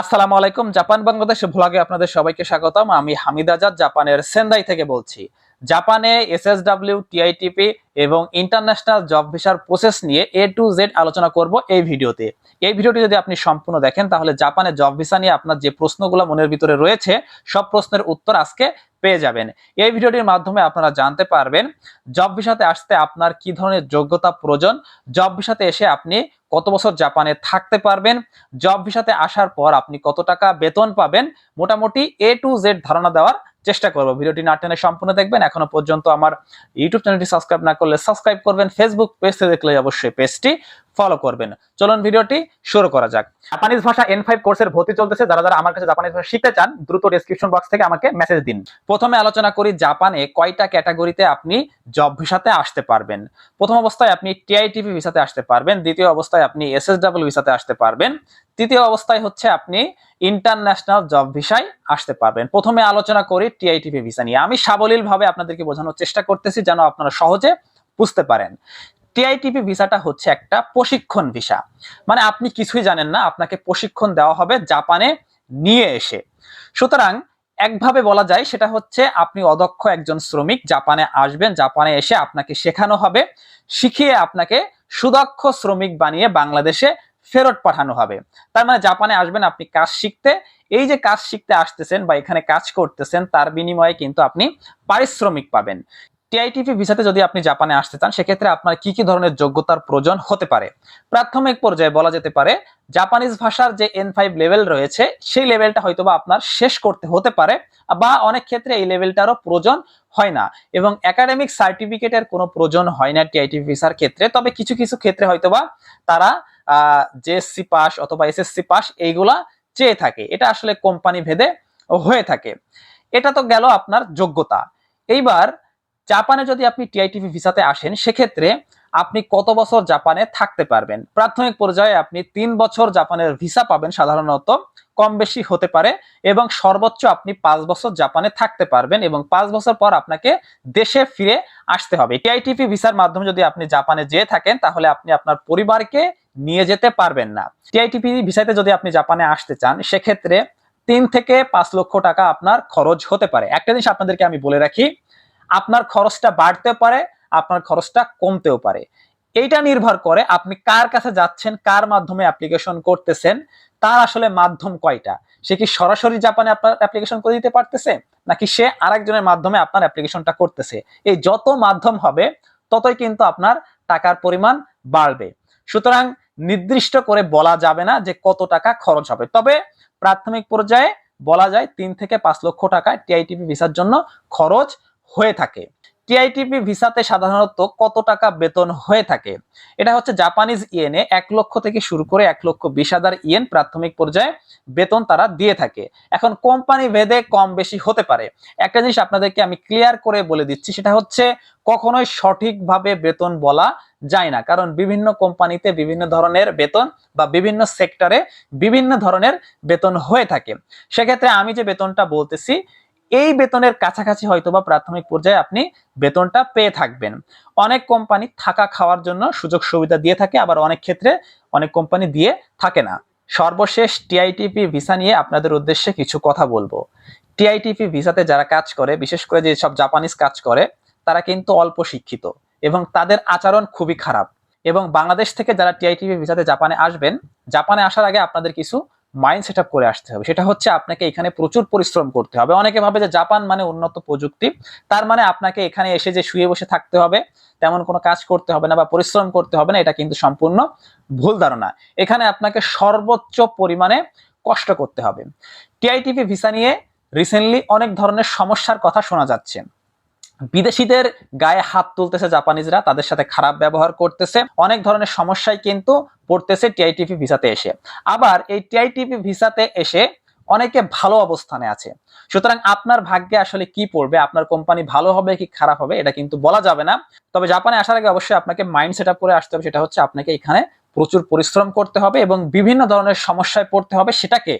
আসসালামু আলাইকুম, জাপান, বাংলাদেশ ভ্লগে আপনাদের সবাইকে স্বাগতম। আমি হামিদ আজাদ, জাপানের সেন্দাই থেকে বলছি। জাপানে এসএসডব্লিউ টিআইটিপি এবং ইন্টারন্যাশনাল জব ভিসার প্রসেস নিয়ে এ টু জেড আলোচনা করব এই ভিডিওতে। এই ভিডিওটি যদি আপনি সম্পূর্ণ দেখেন, তাহলে জাপানে জব ভিসা নিয়ে আপনার যে প্রশ্নগুলো মনের ভিতরে রয়েছে, সব প্রশ্নের উত্তর আজকে পেয়ে যাবেন। এই ভিডিওটির মাধ্যমে আপনারা জানতে পারবেন জব ভিসাতে আসতে আপনার কি ধরনের যোগ্যতা প্রয়োজন জব ভিসাতে এসে আপনি কত বছর জাপানে থাকতে পারবেন জব ভিসাতে আসার পর আপনি কত টাকা বেতন পাবেন, মোটামুটি এ টু জেড ধারণা দেওয়ার চেষ্টা করব। ভিডিওটি না টেনে সম্পূর্ণ দেখবেন। এখনও পর্যন্ত আমার ইউটিউব চ্যানেলটি সাবস্ক্রাইব না করলে সাবস্ক্রাইব করবেন। ফেসবুক পেজ থেকে দেখলে অবশ্যই পেজটি ফলো করবেন। চলুন ভিডিওটি শুরু করা যাক। জাপানিজ ভাষা এন ফাইভ কোর্সের ভর্তি চলতেছে। যারা যারা আমার কাছে জাপানিজ ভাষা শিখতে চান, দ্রুত ডেসক্রিপশন বক্স থেকে আমাকে মেসেজ দিন। প্রথমে আলোচনা করি জাপানে কয়টা ক্যাটাগরিতে আপনি জব ভিসাতে আসতে পারবেন। প্রথম অবস্থায় আপনি টিআইটিপি ভিসাতে আসতে পারবেন। দ্বিতীয় অবস্থায় আপনি এসএসডব্লিউ ভিসাতে আসতে পারবেন। তৃতীয় অবস্থায় হচ্ছে আপনি ইন্টারন্যাশনাল জব ভিসায় আসতে পারবেন। প্রথমে আলোচনা করি টিআইটিপি ভিসা নিয়ে। আমি সাবলীল ভাবে আপনাদেরকে বোঝানোর চেষ্টা করতেছি যেন আপনারা সহজে বুঝতে পারেন। টিআইটিপি ভিসাটা হচ্ছে একটা প্রশিক্ষণ ভিসা। মানে আপনি কিছুই জানেন না, আপনাকে প্রশিক্ষণ দেওয়া হবে জাপানে নিয়ে এসে। সুতরাং একভাবে বলা যায় সেটা হচ্ছে আপনি অদক্ষ একজন শ্রমিক, জাপানে আসবেন, জাপানে এসে আপনাকে শেখানো হবে, শিখিয়ে আপনাকে সুদক্ষ শ্রমিক বানিয়ে বাংলাদেশে ফেরত পাঠানো হবে। তার মানে জাপানে আসবেন আপনি কাজ শিখতে, এই যে কাজ শিখতে আসতেছেন বা এখানে কাজ করতেছেন, তার বিনিময়ে কিন্তু আপনি পারিশ্রমিক পাবেন। টিআইটিপি ভিসাতে যদি আপনি জাপানে আসতে চান, সেক্ষেত্রে আপনার কি কি ধরনের যোগ্যতার প্রয়োজন হতে পারে? প্রাথমিক পর্যায়ে বলা যেতে পারে, জাপানিজ ভাষার যে এন ফাইভ লেভেল রয়েছে, সেই লেভেলটা হয়তোবা আপনার শেষ করতে হতে পারে, বা অনেক ক্ষেত্রে এই লেভেলটারও প্রয়োজন হয় না। এবং একাডেমিক সার্টিফিকেটের কোনো প্রয়োজন হয় না টিআইটিপি ভিসার ক্ষেত্রে, তবে কিছু কিছু ক্ষেত্রে হয়তোবা তারা জেএসসি পাস অথবা এসএসসি পাস এইগুলা চেয়ে থাকে। এটা আসলে কোম্পানি ভেদে হয়ে থাকে। এটা তো গেল আপনার যোগ্যতা। এইবার জাপানে যদি আপনি টিআইটিভি ভিসাতে আসেন, সেক্ষেত্রে আপনি কত বছর জাপানে থাকতে পারবেন? প্রাথমিক পর্যায়ে আপনি তিন বছর জাপানের ভিসা পাবেন, সাধারণত কম বেশি হতে পারে, এবং সর্বোচ্চ আপনি পাঁচ বছর জাপানে থাকতে পারবেন, এবং পাঁচ বছর পর আপনাকে দেশে ফিরে আসতে হবে। টিআইটিপি ভিসার মাধ্যমে যদি আপনি জাপানে যেয়ে থাকেন, তাহলে আপনি আপনার পরিবারকে নিয়ে যেতে পারবেন না। টিআইটিপি ভিসাতে যদি আপনি জাপানে আসতে চান, সেক্ষেত্রে তিন থেকে পাঁচ লক্ষ টাকা আপনার খরচ হতে পারে। একটা জিনিস আপনাদেরকে আমি বলে রাখি আপনার খরচটা বাড়তে পারে, আপনার খরচটা কমতেও পারে। এইটা নির্ভর করে আপনি কার কাছে যাচ্ছেন, কার মাধ্যমে অ্যাপ্লিকেশন করতেছেন, তার আসলে মাধ্যম কয়টা? সে কি সরাসরি জাপানে আপনার অ্যাপ্লিকেশন করে দিতে পারতেছে, নাকি সে আরেকজনের মাধ্যমে আপনার অ্যাপ্লিকেশনটা করতেছে? এই যত মাধ্যম হবে, ততই কিন্তু আপনার টাকার পরিমাণ বাড়বে। সুতরাং নির্দিষ্ট করে বলা যাবে না যে কত টাকা খরচ হবে। তবে প্রাথমিক পর্যায়ে বলা যায় তিন থেকে পাঁচ লক্ষ টাকা টিআইটিপি ভিসার জন্য খরচ হয়ে থাকে। টিআইটিপি ভিসাতে সাধারণত কত টাকা বেতন হয়ে থাকে? এটা হচ্ছে জাপানিজ ইয়েনে এক লক্ষ থেকে শুরু করে এক লক্ষ বিশ হাজার ইয়েন প্রাথমিক পর্যায়ে বেতন তারা দিয়ে থাকে। এখন কোম্পানি ভেদে কম বেশি হতে পারে। একটা জিনিস আপনাদেরকে আমি ক্লিয়ার করে বলে দিচ্ছি, সেটা হচ্ছে কখনোই সঠিকভাবে বেতন বলা যায় না। কারণ বিভিন্ন কোম্পানিতে বিভিন্ন ধরনের বেতন বা বিভিন্ন সেক্টরে বিভিন্ন ধরনের বেতন হয়ে থাকে। সেক্ষেত্রে আমি যে বেতনটা বলতেছি এই বেতনের কাছাকাছি হয়তো বা প্রাথমিক পর্যায়ে আপনি বেতনটা পেয়ে থাকবেন। অনেক কোম্পানি থাকা খাওয়ার জন্য সুযোগ সুবিধা দিয়ে থাকে, আবার অনেক ক্ষেত্রে অনেক কোম্পানি দিয়ে থাকে না। সর্বশেষ টিআইটিপি ভিসা নিয়ে আপনাদের উদ্দেশ্যে কিছু কথা বলব। টিআইটিপি ভিসাতে যারা কাজ করে, বিশেষ করে যে সব জাপানিজ কাজ করে, তারা কিন্তু অল্প শিক্ষিত এবং তাদের আচরণ খুবই খারাপ। এবং বাংলাদেশ থেকে যারা টিআইটিপি ভিসাতে জাপানে আসবেন, জাপানে আসার আগে আপনাদের কিছু মাইন্ড সেট করে আসতে হবে। সেটা হচ্ছে আপনাকে এখানে প্রচুর পরিশ্রম করতে হবে। অনেকে ভাবে যে জাপান মানে উন্নত প্রযুক্তি, তার মানে আপনাকে এখানে এসে যে শুয়ে বসে থাকতে হবে, তেমন কোনো কাজ করতে হবে না বা পরিশ্রম করতে হবে না, এটা কিন্তু সম্পূর্ণ ভুল ধারণা। এখানে আপনাকে সর্বোচ্চ পরিমাণে কষ্ট করতে হবে। টিআইটিপি ভিসা নিয়ে রিসেন্টলি অনেক ধরনের সমস্যার কথা শোনা যাচ্ছে। বিদেশিদের গায়ে হাত তুলতেছে জাপানিজরা তাদের সাথে খারাপ ব্যবহার করতেছে। অনেক ধরনের সমস্যায় কিন্তু পড়তেছে টিআইটিপি ভিসাতে এসে। আবার এই টিআইটিপি ভিসাতে এসে অনেকে ভালো অবস্থানে আছে। সুতরাং আপনার ভাগ্যে আসলে কি পড়বে, আপনার কোম্পানি ভালো হবে কি খারাপ হবে, এটা কিন্তু বলা যাবে না। তবে জাপানে আসার আগে অবশ্যই আপনাকে মাইন্ড সেট করে আসতে হবে, সেটা হচ্ছে আপনাকে এখানে প্রচুর পরিশ্রম করতে হবে এবং বিভিন্ন ধরনের সমস্যায় পড়তে হবে, সেটাকে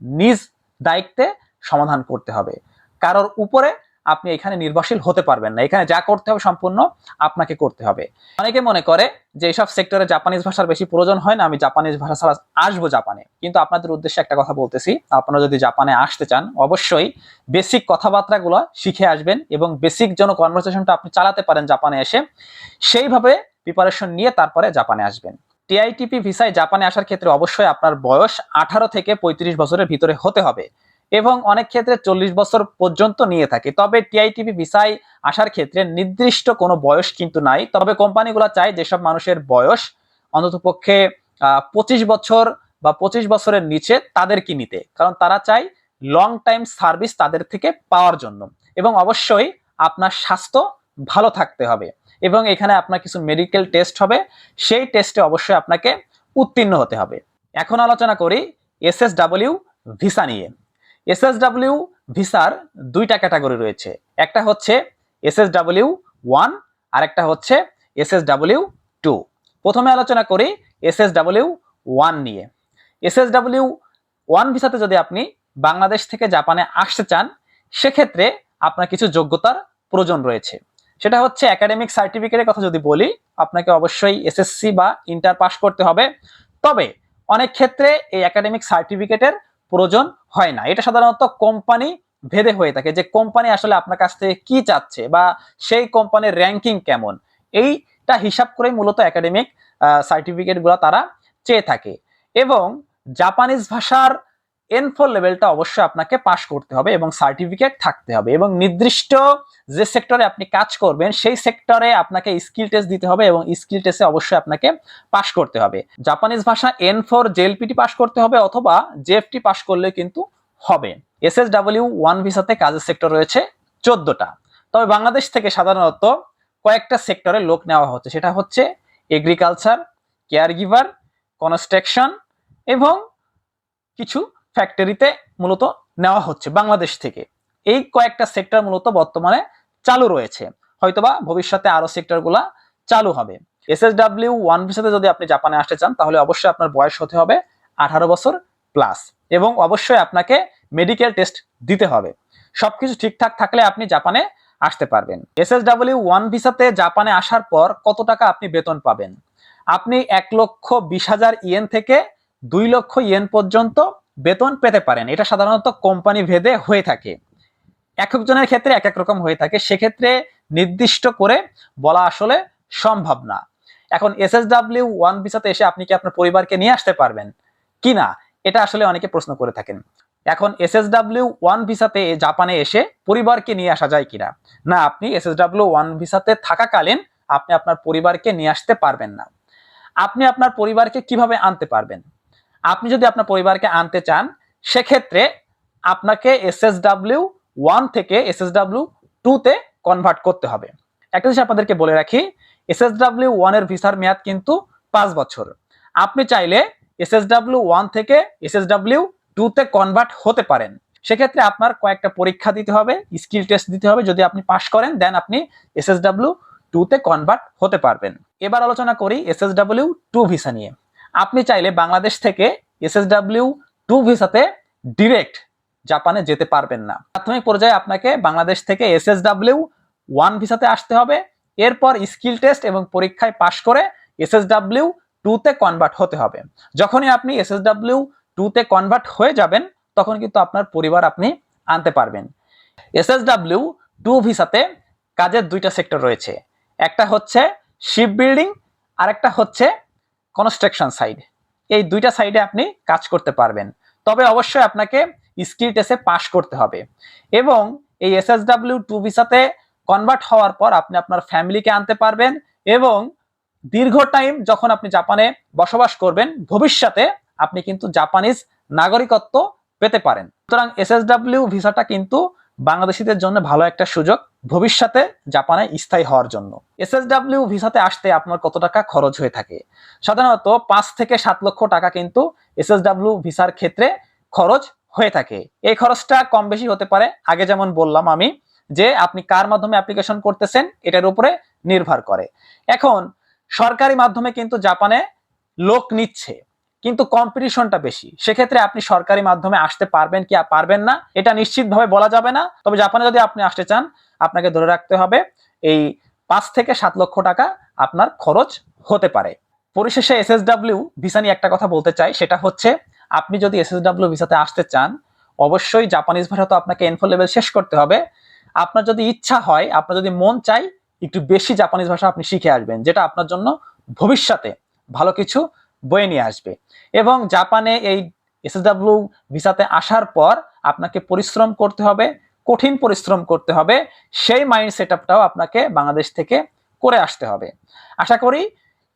নিজ দায়িত্বে সমাধান করতে হবে। কারোর উপরে আপনি এখানে নির্ভরশীল হতে পারবেন না। এখানে যা করতে হবে সম্পূর্ণ আপনাকে করতে হবে। অনেকে মনে করে যে এইসব সেক্টরে জাপানিজ ভাষার বেশি প্রয়োজন হয় না, আমি জাপানিজ ভাষা ছাড়া আসব জাপানে। কিন্তু আপনাদের উদ্দেশ্যে একটা কথা বলতেছি, আপনারা যদি জাপানে আসতে চান, অবশ্যই বেসিক কথাবার্তাগুলো শিখে আসবেন এবং বেসিক যেন কনভারসেশনটা আপনি চালাতে পারেন জাপানে এসে, সেইভাবে প্রিপারেশন নিয়ে তারপরে জাপানে আসবেন। টিআইটিপি ভিসায় জাপানে আসার ক্ষেত্রে অবশ্যই আপনার বয়স আঠারো থেকে পঁয়ত্রিশ বছরের ভিতরে হতে হবে। এবং অনেক ক্ষেত্রে চল্লিশ বছর পর্যন্ত নিয়ে থাকে। তবে টিআইটিপি ভিসায় আসার ক্ষেত্রে নির্দিষ্ট কোনো বয়স কিন্তু নাই। তবে কোম্পানিগুলো চায় যেসব মানুষের বয়স অন্ততপক্ষে পঁচিশ বছর বা পঁচিশ বছরের নিচে তাদেরকে নিতে। কারণ তারা চায় লং টাইম সার্ভিস তাদের থেকে পাওয়ার জন্য। এবং অবশ্যই আপনার স্বাস্থ্য ভালো থাকতে হবে। এবং এখানে আপনার কিছু মেডিকেল টেস্ট হবে। সেই টেস্টে অবশ্যই আপনাকে উত্তীর্ণ হতে হবে। এখন আলোচনা করি এস এসএসডাব্লিউ ভিসা নিয়ে। এসএসডাব্লিউ ভিসার দুইটা ক্যাটাগরি রয়েছে। একটা হচ্ছে এসএসডাব্লিউ ওয়ান আর একটা হচ্ছে এসএসডাব্লিউ টু। প্রথমে আলোচনা করি এসএসডাব্লিউ ওয়ান নিয়ে। এসএসডাব্লিউ ওয়ান ভিসাতে যদি আপনি বাংলাদেশ থেকে জাপানে আসতে চান, সেক্ষেত্রে আপনার কিছু যোগ্যতার প্রয়োজন রয়েছে। সেটা হচ্ছে একাডেমিক সার্টিফিকেটের কথা যদি বলি, আপনাকে অবশ্যই এসএসসি বা ইন্টার পাস করতে হবে। তবে অনেক ক্ষেত্রে এই একাডেমিক সার্টিফিকেটের প্রয়োজন হয় না। এটা সাধারণত কোম্পানি ভেদে হয়ে থাকে যে কোম্পানি আসলে আপনার কাছ থেকে কি চাচ্ছে বা সেই কোম্পানির র্যাঙ্কিং কেমন। এইটা হিসাব করে মূলত একাডেমিক সার্টিফিকেটগুলো তারা চেয়ে থাকে। এবং জাপানিজ ভাষার এন ফোর লেভেলটা অবশ্যই আপনাকে পাশ করতে হবে এবং সার্টিফিকেট থাকতে হবে এবং নির্দিষ্ট যে সেক্টরে আপনি কাজ করবেন, সেই সেক্টরে আপনাকে স্কিল টেস্ট দিতে হবে এবং স্কিল টেস্টে অবশ্যই আপনাকে পাশ করতে হবে। জাপানিজ ভাষা এন ফোর জেএলপিটি পাশ করতে হবে অথবা জেএফটি পাশ করলে কিন্তু হবে। এস এস ডাব্লিউ ওয়ান ভিসাতে কাজের সেক্টর রয়েছে চোদ্দটা। তবে বাংলাদেশ থেকে সাধারণত কয়েকটা সেক্টরে লোক নেওয়া হচ্ছে। সেটা হচ্ছে এগ্রিকালচার কেয়ার গিভার কনস্ট্রাকশন এবং কিছু ফ্যাক্টরিতে মূলত নেওয়া হচ্ছে বাংলাদেশ থেকে। এই কয়েকটা সেক্টর মূলত বর্তমানে চালু রয়েছে। হয়তোবা ভবিষ্যতে আরও সেক্টরগুলা চালু হবে। এস এস ডাব্লিউ ওয়ান ভিসাতে যদি আপনি জাপানে আসতে চান, তাহলে অবশ্যই আপনার বয়স হতে হবে আঠারো বছর প্লাস এবং অবশ্যই আপনাকে মেডিকেল টেস্ট দিতে হবে। সবকিছু ঠিকঠাক থাকলে আপনি জাপানে আসতে পারবেন। এস এস ডাব্লিউ ওয়ান ভিসাতে জাপানে আসার পর কত টাকা আপনি বেতন পাবেন? আপনি এক লক্ষ বিশ হাজার ইয়েন থেকে দুই লক্ষ ইয়েন পর্যন্ত বেতন পেতে পারেন। এটা সাধারণত কোম্পানি ভেদে হয়ে থাকে। এক একজনের ক্ষেত্রে এক এক রকম হয়ে থাকে। সেক্ষেত্রে নির্দিষ্ট করে বলা আসলে সম্ভব না। এখন এস এস ডাব্লিউ ওয়ান ভিসাতে এসে আপনি কি আপনার পরিবারকে নিয়ে আসতে পারবেন? কি না? এটা আসলে অনেকে প্রশ্ন করে থাকেন। এখন এস এস ডাব্লিউ ওয়ান ভিসাতে জাপানে এসে পরিবারকে নিয়ে আসা যায় কিনা? না, আপনি এস এস ডাব্লিউ ওয়ান ভিসাতে থাকাকালীন আপনি আপনার পরিবারকে নিয়ে আসতে পারবেন না। আপনি আপনার পরিবারকে কীভাবে আনতে পারবেন? আপনি যদি আপনার পরিবারকে আনতে চান, সেক্ষেত্রে আপনাকে এস এস ডাব্লিউ ওয়ান থেকে এস এস ডাব্লিউ টুতে কনভার্ট করতে হবে। একটা জিনিস আপনাদেরকে বলে রাখি এস এস ডাব্লিউ ওয়ানের ভিসার মেয়াদ কিন্তু পাঁচ বছর। আপনি চাইলে এস এস ডাব্লিউ ওয়ান থেকে এস এস ডাব্লিউ টুতে কনভার্ট হতে পারেন। সেক্ষেত্রে আপনার কয়েকটা পরীক্ষা দিতে হবে স্কিল টেস্ট দিতে হবে। যদি আপনি পাশ করেন দেন আপনি এস এস ডাব্লিউ টুতে কনভার্ট হতে পারবেন। এবার আলোচনা করি S S W two visa নিয়ে। আপনি চাইলে বাংলাদেশ থেকে এস এস ডাব্লিউ টু ভিসাতে ডিরেক্ট জাপানে যেতে পারবেন না। প্রাথমিক পর্যায়ে আপনাকে বাংলাদেশ থেকে এস এস ডাব্লিউ ওয়ান ভিসাতে আসতে হবে। এরপর স্কিল টেস্ট এবং পরীক্ষায় পাশ করে এস এস ডাব্লিউ টুতে কনভার্ট হতে হবে। যখনই আপনি এস এস ডাব্লিউ টুতে কনভার্ট হয়ে যাবেন, তখন কিন্তু আপনার পরিবার আপনি আনতে পারবেন। এস এস ডাব্লিউ টু ভিসাতে কাজের দুইটা সেক্টর রয়েছে। একটা হচ্ছে শিপ বিল্ডিং আর একটা হচ্ছে কনস্ট্রাকশন সাইড এই দুইটা সাইডে আপনি কাজ করতে পারবেন। তবে অবশ্যই আপনাকে স্কিল টেস্টে পাশ করতে হবে। এবং এই এস এস ডাব্লিউ টু ভিসাতে কনভার্ট হওয়ার পর আপনি আপনার ফ্যামিলিকে আনতে পারবেন এবং দীর্ঘ টাইম যখন আপনি জাপানে বসবাস করবেন, ভবিষ্যতে আপনি কিন্তু জাপানিজ নাগরিকত্ব পেতে পারেন। সুতরাং এস এস ডাব্লিউ ভিসাটা কিন্তু বাংলাদেশিদের জন্য ভালো একটা সুযোগ। ভবিষ্যতে জাপানে স্থায়ী হওয়ার জন্য। এস এস ডাব্লিউ ভিসাতে আসতে আপনার কত টাকা খরচ হয়ে থাকে? সাধারণত পাঁচ থেকে সাত লক্ষ টাকা কিন্তু এস এস ডাব্লিউ ভিসার ক্ষেত্রে খরচ হয়ে থাকে। এই খরচটা কম বেশি হতে পারে। আগে যেমন বললাম আমি যে আপনি কার মাধ্যমে অ্যাপ্লিকেশন করতেছেন, এটার উপরে নির্ভর করে। এখন, সরকারি মাধ্যমে কিন্তু জাপানে লোক নিচ্ছে, কিন্তু কম্পিটিশনটা বেশি। সেক্ষেত্রে আপনি সরকারি মাধ্যমে আসতে পারবেন কি পারবেন না, এটা নিশ্চিতভাবে বলা যাবে না। তবে জাপানে যদি আপনি আসতে চান আপনাকে ধরে রাখতে হবে। এই পাঁচ থেকে সাত লক্ষ টাকা আপনার খরচ হতে পারে। পরিশেষে এসএসডাব্লিউ ভিসা নিয়ে একটা কথা বলতে চাই, সেটা হচ্ছে আপনি যদি এসএসডাব্লিউ ভিসাতে আসতে চান, অবশ্যই জাপানিজ ভাষা তো আপনাকে এনফো লেভেল শেষ করতে হবে। আপনার যদি ইচ্ছা হয়, আপনার যদি মন চাই, একটু বেশি জাপানিজ ভাষা আপনি শিখে আসবেন, যেটা আপনার জন্য ভবিষ্যতে ভালো কিছু বয়ে নিয়ে আসবে। এবং জাপানে এই এসএসডাব্লিউ ভিসাতে আসার পর আপনাকে পরিশ্রম করতে হবে কঠিন পরিশ্রম করতে হবে, সেই মাইন্ড সেট আপটাও আপনাকে বাংলাদেশ থেকে করে আসতে হবে। আশা করি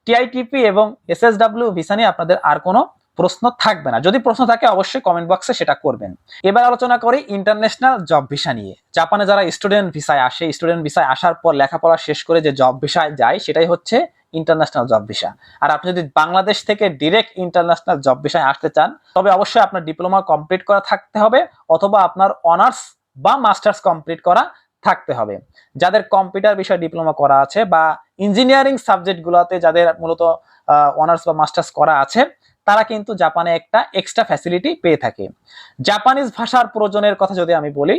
টিআইটিপি এবং এসএসডাব্লিউ ভিসা নিয়ে আপনাদের আর কোনো প্রশ্ন থাকবে না। যদি প্রশ্ন থাকে, অবশ্যই কমেন্ট বক্সে সেটা করবেন। এবার আলোচনা করি ইন্টারন্যাশনাল জব ভিসা নিয়ে। জাপানে যারা স্টুডেন্ট ভিসায় আসে স্টুডেন্ট ভিসায় আসার পর লেখাপড়া শেষ করে যে জব ভিসায় যায়, সেটাই হচ্ছে ইন্টারন্যাশনাল জব ভিসা আর আপনি যদি বাংলাদেশ থেকে ডিরেক্ট ইন্টারন্যাশনাল জব ভিসায় আসতে চান, তবে অবশ্যই আপনার ডিপ্লোমা কমপ্লিট করা থাকতে হবে, অথবা আপনার অনার্স বা মাস্টার্স কমপ্লিট করা থাকতে হবে। যাদের কম্পিউটার বিষয়ে ডিপ্লোমা করা আছে বা ইঞ্জিনিয়ারিং সাবজেক্টগুলোতে যাদের মূলত অনার্স বা মাস্টার্স করা আছে, তারা কিন্তু জাপানে একটা এক্সট্রা ফ্যাসিলিটি পেয়ে থাকে। জাপানিজ ভাষার প্রয়োজনের কথা যদি আমি বলি,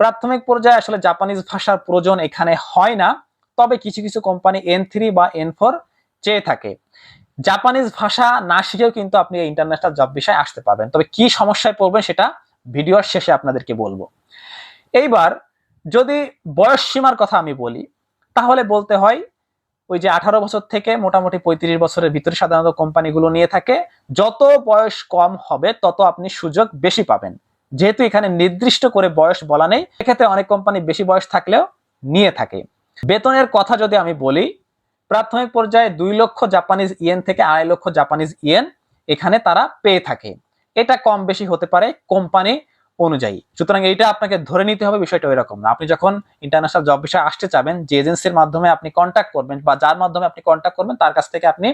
প্রাথমিক পর্যায়ে আসলে জাপানিজ ভাষার প্রয়োজন এখানে হয় না, তবে কিছু কিছু কোম্পানি এন থ্রি বা এন ফোর চেয়ে থাকে। জাপানিজ ভাষা না শিখেও কিন্তু আপনি ইন্টারন্যাশনাল জব বিষয়ে আসতে পারবেন। তবে কি সমস্যায় পড়বেন সেটা ভিডিওর শেষে আপনাদেরকে বলব। এইবার যদি বয়স সীমার কথা আমি বলি, তাহলে বলতে হয় ওই যে আঠারো বছর থেকে মোটামুটি পঁয়ত্রিশ বছরের ভিতরে সাধারণত কোম্পানিগুলো নিয়ে থাকে, যত বয়স কম হবে তত আপনি সুযোগ বেশি পাবেন। যেহেতু এখানে নির্দিষ্ট করে বয়স বলা নেই, এক্ষেত্রে অনেক কোম্পানি বেশি বয়স থাকলেও নিয়ে থাকে। বেতনের কথা যদি আমি বলি, প্রাথমিক পর্যায়ে দুই লক্ষ জাপানিজ ইয়েন থেকে আড়াই লক্ষ জাপানিজ ইয়েন এখানে তারা পেয়ে থাকে। এটা কম বেশি হতে পারে কোম্পানি অনুযায়ী। সুতরাং এইটা আপনাকে ধরে নিতে হবে বিষয়টা ওই রকম না। আপনি যখন ইন্টারন্যাশনাল জব বিষয়ে আসতে চাবেন, যে এজেন্সির মাধ্যমে আপনি কন্ট্যাক্ট করবেন বা যার মাধ্যমে আপনি কন্ট্যাক্ট করবেন, তার কাছ থেকে আপনি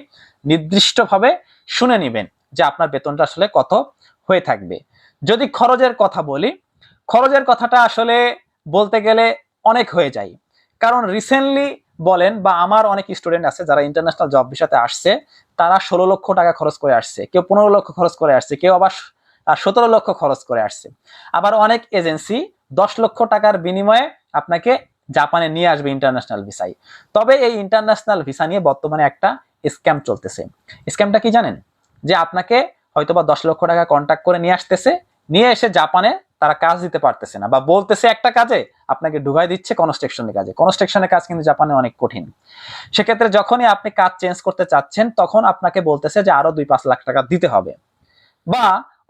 নির্দিষ্টভাবে শুনে নেবেন যে আপনার বেতনটা আসলে কত হয়ে থাকবে। যদি খরচের কথা বলি, খরচের কথাটা আসলে বলতে গেলে অনেক হয়ে যায়। কারণ রিসেন্টলি বলেন বা আমার অনেক স্টুডেন্ট আছে যারা ইন্টারন্যাশনাল জব বিষয়তে আসছে, তারা ষোলো লক্ষ টাকা খরচ করে আসছে, কেউ পনেরো লক্ষ খরচ করে আসছে, কেউ আবার সতেরো লক্ষ খরচ করে আসছে। আবার অনেক এজেন্সি দশ লক্ষ টাকার বিনিময়ে আপনাকে জাপানে নিয়ে আসবে ইন্টারন্যাশনাল ভিসায়। তবে এই ইন্টারন্যাশনাল ভিসা নিয়ে বর্তমানে একটা স্ক্যাম চলতেছে। স্ক্যামটা কি জানেন? যে আপনাকে হয়তোবা দশ লক্ষ টাকা কন্ট্যাক্ট করে নিয়ে আসতেছে, নিয়ে এসে জাপানে তারা কাজ দিতে পারতেছে না বা বলতেছে একটা কাজে, আপনাকে ঢুকাই দিচ্ছে কনস্ট্রাকশনের কাজে। কনস্ট্রাকশনের কাজ কিন্তু জাপানে অনেক কঠিন। সেক্ষেত্রে যখনই আপনি কাজ চেঞ্জ করতে চাচ্ছেন, তখন আপনাকে বলতেছে যে আরও দুই পাঁচ লাখ টাকা দিতে হবে। বা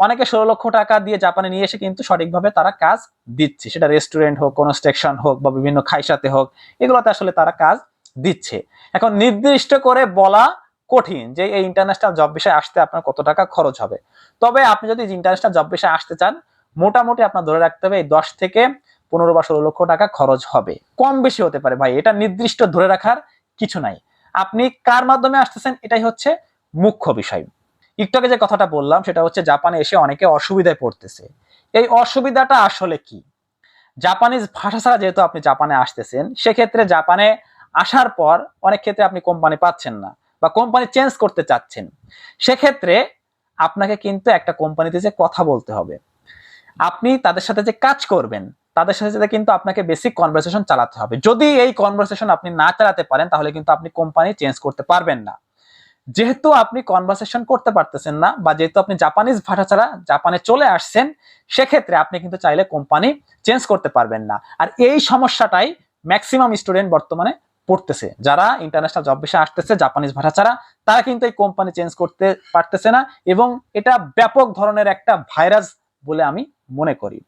অনেকে ষোলো লক্ষ টাকা দিয়ে জাপানে নিয়ে এসে কিন্তু সঠিকভাবে তারা কাজ দিচ্ছে। সেটা রেস্টুরেন্ট হোক, কোনো কনস্ট্রাকশন হোক বা বিভিন্ন খাইসাতে হোক, এগুলোতে আসলে তারা কাজ দিচ্ছে। এখন নির্দিষ্ট করে বলা কঠিন যে এই ইন্টারন্যাশনাল জব বিষয়ে আসতে আপনার কত টাকা খরচ হবে। তবে আপনি যদি ইন্টারন্যাশনাল জব বিষয়ে আসতে চান, মোটামুটি আপনার ধরে রাখতে হবে এই দশ থেকে পনেরো বা ষোলো লক্ষ টাকা খরচ হবে। কম বেশি হতে পারে ভাই, এটা নির্দিষ্ট ধরে রাখার কিছু নাই। আপনি কার মাধ্যমে আসতেছেন, এটাই হচ্ছে মুখ্য বিষয়। আগে যে কথাটা বললাম, সেটা হচ্ছে জাপানে এসে অনেকে অসুবিধায় পড়তেছে। এই অসুবিধাটা আসলে কি? জাপানিজ ভাষা ছাড়া যেহেতু আপনি জাপানে আসতেছেন, সেক্ষেত্রে জাপানে আসার পর অনেক ক্ষেত্রে আপনি কোম্পানি পাচ্ছেন না বা কোম্পানি চেঞ্জ করতে চাচ্ছেন। সেক্ষেত্রে আপনাকে কিন্তু একটা কোম্পানিতে যে কথা বলতে হবে। আপনি তাদের সাথে যে কাজ করবেন, তাদের সাথে সাথে কিন্তু আপনাকে বেসিক কনভারসেশন চালাতে হবে। যদি এই কনভারসেশন আপনি না চালাতে পারেন, তাহলে কিন্তু আপনি কোম্পানি চেঞ্জ করতে পারবেন না। যেহেতু আপনি কনভারসেশন করতে পারতেছেন না বা যেহেতু আপনি জাপানিজ ভাষা ছাড়া জাপানে চলে আসছেন, সেক্ষেত্রে আপনি কিন্তু চাইলে কোম্পানি চেঞ্জ করতে পারবেন না। আর এই সমস্যাটাই ম্যাক্সিমাম স্টুডেন্ট বর্তমানে পড়তেছে। যারা ইন্টারন্যাশনাল জব বিষয়ে আসতেছে জাপানিজ ভাষা ছাড়া, তারা কিন্তু এই কোম্পানি চেঞ্জ করতে পারতেছে না এবং এটা ব্যাপক ধরনের একটা ভাইরাস বলে আমি মনে করি।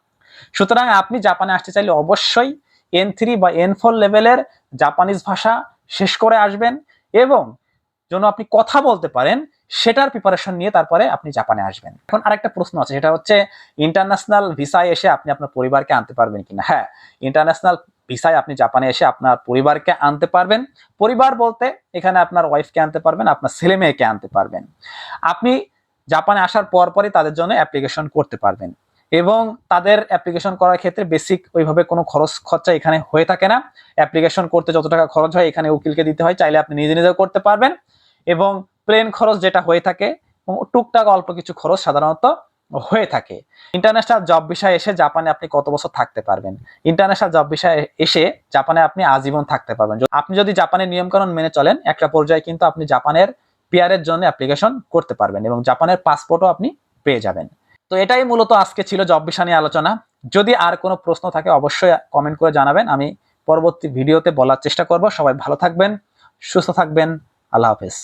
সুতরাং আপনি জাপানে আসতে চাইলে অবশ্যই এন থ্রি বা এন ফোর লেভেলের জাপানিজ ভাষা শেষ করে আসবেন এবং যেন আপনি কথা বলতে পারেন, সেটার প্রিপারেশন নিয়ে তারপরে আপনি জাপানে আসবেন। এখন আরেকটা প্রশ্ন আছে, সেটা হচ্ছে ইন্টারন্যাশনাল ভিসায় এসে আপনি আপনার পরিবারকে আনতে পারবেন কিনা? হ্যাঁ ইন্টারন্যাশনাল ভিসায় আপনি জাপানে এসে আপনার পরিবারকে আনতে পারবেন। পরিবার বলতে এখানে আপনার ওয়াইফকে আনতে পারবেন, আপনার ছেলে মেয়েকে আনতে পারবেন। আপনি জাপানে আসার পর পরই তাদের জন্য অ্যাপ্লিকেশন করতে পারবেন। এবং তাদের অ্যাপ্লিকেশন করার ক্ষেত্রে বেসিক ওইভাবে কোনো খরচ, খরচা এখানে হয়ে থাকে না। অ্যাপ্লিকেশন করতে যত টাকা খরচ হয়, এখানে উকিলকে দিতে হয়, চাইলে আপনি নিজে নিজেও করতে পারবেন। এবং প্লেন খরচ যেটা হয়ে থাকে টুকটাক অল্প কিছু খরচ সাধারণত হয়ে থাকে। ইন্টারন্যাশনাল জব বিষয়ে এসে জাপানে আপনি কত বছর থাকতে পারবেন? ইন্টারন্যাশনাল জব বিষয়ে এসে জাপানে আপনি আজীবন থাকতে পারবেন। আপনি যদি জাপানের নিয়মকানুন মেনে চলেন, একটা পর্যায়ে কিন্তু আপনি জাপানের পিয়ারের জন্য অ্যাপ্লিকেশন করতে পারবেন এবং জাপানের পাসপোর্টও আপনি পেয়ে যাবেন। তো এটাই মূলত আজকে ছিল জব বিষয় নিয়ে আলোচনা। যদি আর কোনো প্রশ্ন থাকে, অবশ্যই কমেন্ট করে জানাবেন। আমি পরবর্তী ভিডিওতে বলার চেষ্টা করব। সবাই ভালো থাকবেন, সুস্থ থাকবেন। আল্লাহ হাফেজ।